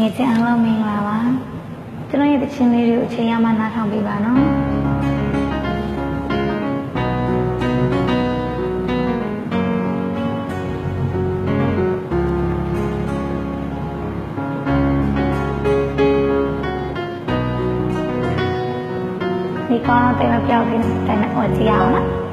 ငယ်ချင်းအားလုံးမင်္ဂလာပါကျွန်တော်ရဲ့တခြင်းလေးတွေကိုအချိန်ရမှနားထောင်ပေးပါနော်ဒီကောင်တော့ပြန်ပြောင်းပြီးတိုင်နဲ့အော်ကြည့်အောင်နော်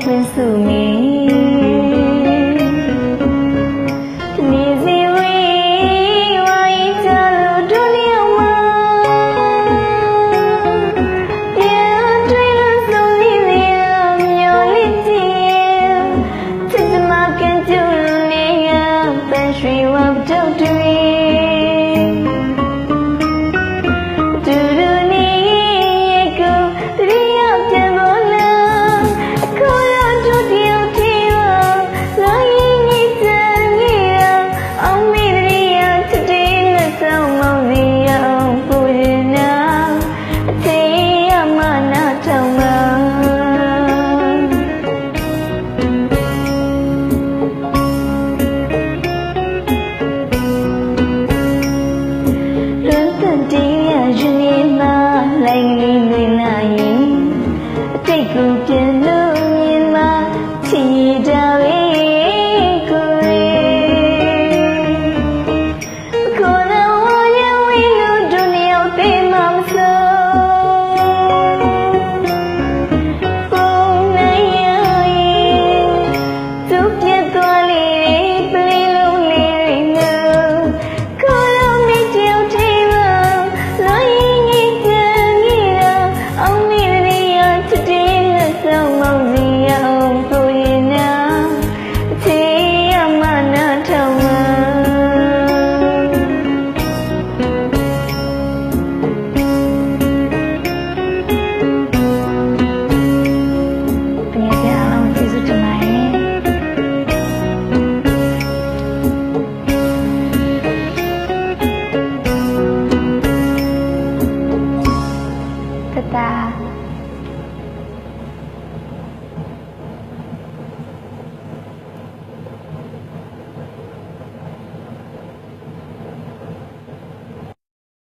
ဖွင့်စုမီနေစီဝေးဝိုင်းချလို့ဒုလျာမှာပြန်တွေ့လို့ဆုံးလိမ့်မယ်မျောလိမ့်ခြင်းချစ်စမကန်ကျူနေရပန်ရွှေဝတ်တို့တွေ